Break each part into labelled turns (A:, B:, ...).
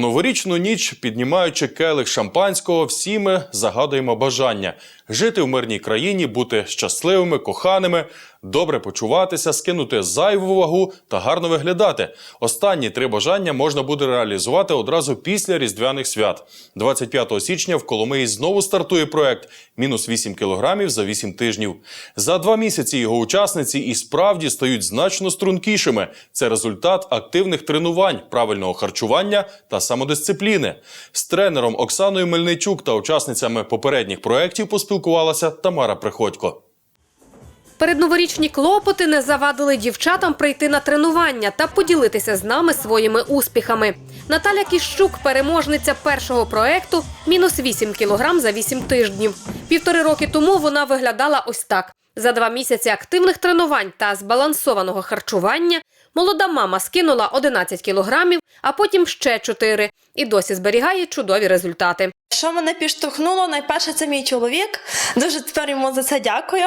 A: Новорічну ніч, піднімаючи келих шампанського, всі ми загадуємо бажання жити в мирній країні, бути щасливими, коханими, добре почуватися, скинути зайву вагу та гарно виглядати. Останні три бажання можна буде реалізувати одразу після різдвяних свят. 25 січня в Коломиї знову стартує проект мінус 8 кілограмів за 8 тижнів. За два місяці його учасниці і справді стають значно стрункішими. Це результат активних тренувань, правильного харчування та самодисципліни. З тренером Оксаною Мельничук та учасницями попередніх проєктів поспілкувалася Тамара Приходько.
B: Передноворічні клопоти не завадили дівчатам прийти на тренування та поділитися з нами своїми успіхами. Наталя Кіщук, переможниця першого проекту, мінус 8 кілограм за 8 тижнів. Півтори роки тому вона виглядала ось так. За два місяці активних тренувань та збалансованого харчування молода мама скинула 11 кілограмів, а потім ще 4 і досі зберігає чудові результати.
C: Що мене підштовхнуло? Найперше, це мій чоловік. Дуже тепер йому за це дякую.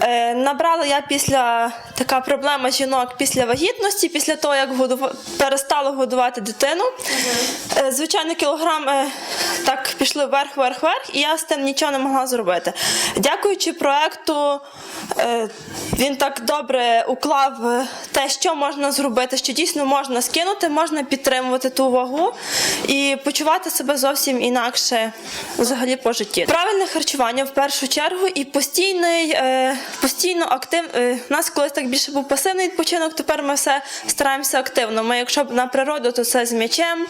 C: Е, набрала я після така проблема жінок після вагітності, після того, як годува... перестала годувати дитину. Е, звичайно, кілограми так пішли вверх, вверх, вверх, і я з тим нічого не могла зробити. Дякуючи проекту, е, він так добре уклав е, те, що можна зробити, що дійсно можна скинути, можна підтримувати ту вагу і почувати себе зовсім інакше взагалі по житті. Правильне харчування в першу чергу і постійний, е, постійно актив. У нас колись так більше був пасивний відпочинок. Тепер ми все стараємося активно. Ми, якщо б на природу, то це з м'ячем,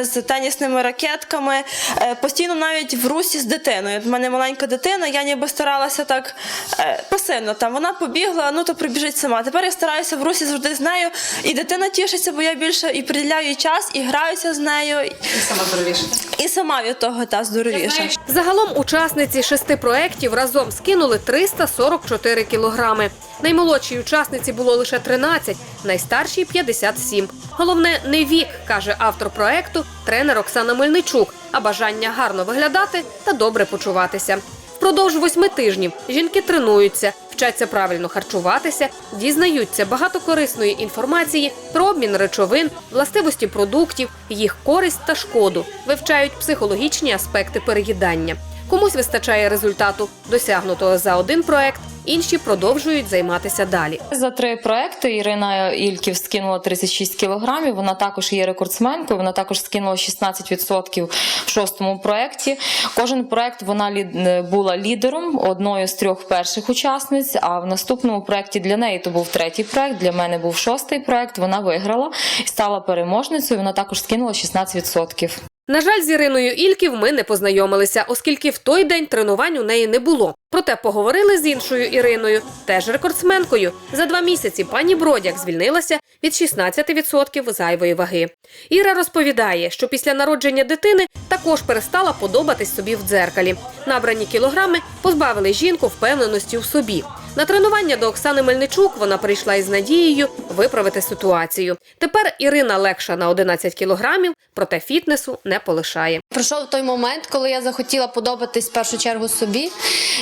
C: з тенісними ракетками. Е, постійно навіть в русі з дитиною. У мене маленька дитина, я ніби старалася так е, пасивно. Там вона побігла, ну то прибіжить сама. Тепер я стараюся в русі завжди з нею, і дитина тішиться, бо я більше і приділяю їй час, і граюся з нею, і
B: Сама здоровіше.
C: і сама від того та здоровіша.
B: Загалом учасниці шести проєктів разом скинули 344 кілограми. Наймолодшій учасниці було лише 13, найстаршій 57. Головне не вік, каже автор проекту, тренер Оксана Мельничук, а бажання гарно виглядати та добре почуватися. Впродовж восьми тижнів жінки тренуються, вчаться правильно харчуватися, дізнаються багато корисної інформації про обмін речовин, властивості продуктів, їх користь та шкоду, вивчають психологічні аспекти переїдання. Комусь вистачає результату, досягнутого за один проект, інші продовжують займатися далі.
D: За три проекти Ірина Ільків скинула 36 кілограмів. Вона також є рекордсменкою. Вона також скинула 16% в шостому проекті. Кожен проект вона лід- була лідером одною з трьох перших учасниць. А в наступному проекті для неї то був третій проект. Для мене був шостий проект. Вона виграла і стала переможницею. Вона також скинула 16%.
B: На жаль, з Іриною Ільків ми не познайомилися, оскільки в той день тренувань у неї не було. Проте поговорили з іншою Іриною, теж рекордсменкою. За два місяці пані Бродяк звільнилася від 16% зайвої ваги. Іра розповідає, що після народження дитини також перестала подобатись собі в дзеркалі. Набрані кілограми позбавили жінку впевненості в собі. На тренування до Оксани Мельничук вона прийшла із надією виправити ситуацію. Тепер Ірина легша на 11 кілограмів, проте фітнесу не полишає.
E: Пройшов той момент, коли я захотіла подобатись в першу чергу собі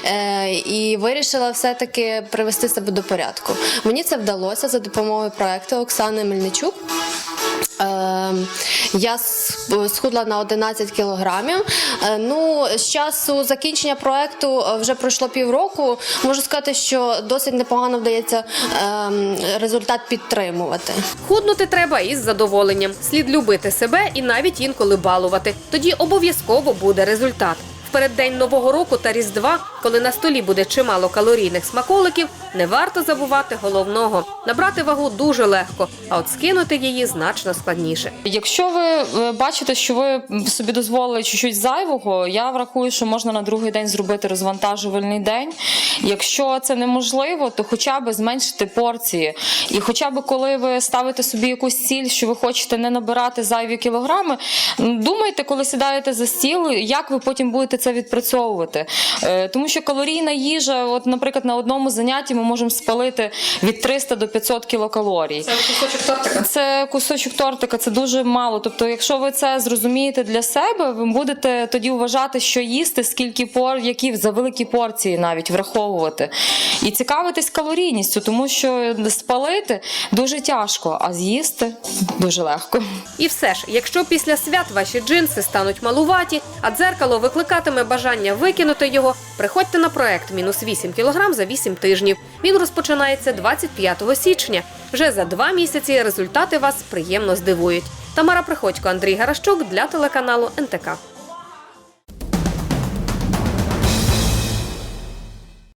E: е, і вирішила все-таки привести себе до порядку. Мені це вдалося за допомогою проекту Оксани Мельничук. Е, я схудла на 11 кілограмів. Е, ну, з часу закінчення проекту е, вже пройшло півроку. Можу сказати, що досить непогано вдається ем, результат підтримувати.
B: Худнути треба із задоволенням. Слід любити себе і навіть інколи балувати. Тоді обов'язково буде результат. В переддень нового року та різдва, коли на столі буде чимало калорійних смаколиків, не варто забувати головного набрати вагу дуже легко, а от скинути її значно складніше.
D: Якщо ви е, бачите, що ви собі дозволили чуть-чуть зайвого, я врахую, що можна на другий день зробити розвантажувальний день. Якщо це неможливо, то хоча б зменшити порції. І хоча б коли ви ставите собі якусь ціль, що ви хочете не набирати зайві кілограми, думайте, коли сідаєте за стіл, як ви потім будете це відпрацьовувати. Е, Тому що калорійна їжа, от, наприклад, на одному занятті ми можемо спалити від 300 до 500 кілокалорій.
B: Це кусочок тортика.
D: Це кусочок тортика, це дуже мало. Тобто, якщо ви це зрозумієте для себе, ви будете тоді вважати, що їсти, скільки пор, які за великі порції навіть враховувати. І цікавитись калорійністю, тому що спалити дуже тяжко, а з'їсти дуже легко.
B: І все ж, якщо після свят ваші джинси стануть малуваті, а дзеркало викликатиме бажання викинути його, приходьте на проект мінус 8 кг за 8 тижнів. Він розпочинається 25 січня. Вже за два місяці результати вас приємно здивують. Тамара Приходько, Андрій Гарашчук для телеканалу НТК.